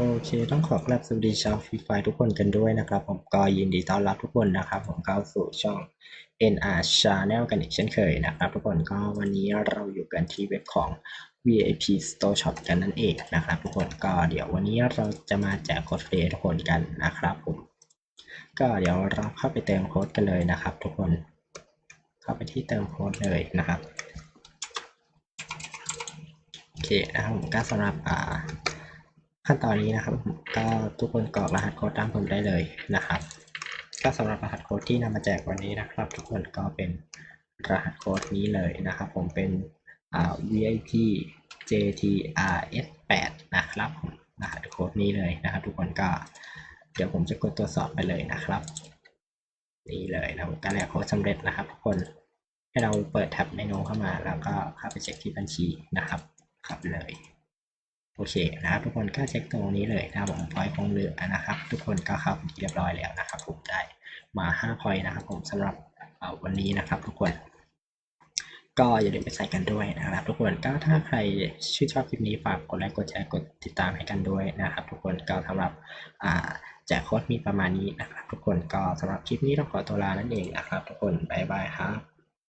โอเค ต้องขอกราบสวัสดีชาวฟรีไฟทุกคนกันด้วยนะครับ ผมก็ยินดีต้อนรับทุกคนนะครับ ผมเข้าสู่ช่อง NR Channel กันอีกเช่นเคยนะครับ ทุกคนก็วันนี้เราอยู่กันที่เว็บของ VIP Store Shop กันนั่นเองนะครับ ทุกคนก็เดี๋ยววันนี้เราจะมาแจกโค้ดฟรีทุกคนกันนะครับผมก็เดี๋ยวเราเข้าไปเติมโค้ดกันเลยนะครับ ทุกคน เข้าไปที่เติมโค้ดเลยนะครับโอเคนะครับผมก็สำหรับอ่า ขั้นตอนนี้นะครับก็ทุกคนกรอกรหัสโค้ดตามผมได้เลยนะครับ ก็สำหรับรหัสโค้ดที่นำมาแจกวันนี้นะครับ ทุกคนก็เป็นรหัสโค้ดนี้เลยนะครับ ผมเป็นอ่า VIP JTRS 8 นะครับรหัสโค้ดนี้เลยนะครับ ทุกคนก็เดี๋ยวผมจะกดตรวจสอบไปเลยนะครับนี่เลยนะการแลกโค้ดสำเร็จนะครับ ทุกคนให้เราเปิดแท็บเมนูเข้ามา แล้วก็เข้าไปเช็คที่บัญชีนะครับครับเลย โอเคนะครับทุกคนก็เช็คตรงนี้เลยนะครับผมพอยคงเหลือนะครับ ทุกคนก็เข้าไปเรียบร้อยแล้วนะครับผมได้มา5พอยนะครับผมสำหรับวันนี้นะครับทุกคนก็อย่าลืมไปใส่กันด้วยนะครับ ทุกคนก็ถ้าใครชื่นชอบคลิปนี้ฝากกดไลค์กดแชร์กดติดตามให้กันด้วยนะครับ ทุกคนก็สำหรับแจกโค้ดมีประมาณนี้นะครับ ทุกคนก็สำหรับคลิปนี้ต้องขอตัวลานั่นเองนะครับ ทุกคนบ๊ายบายครับ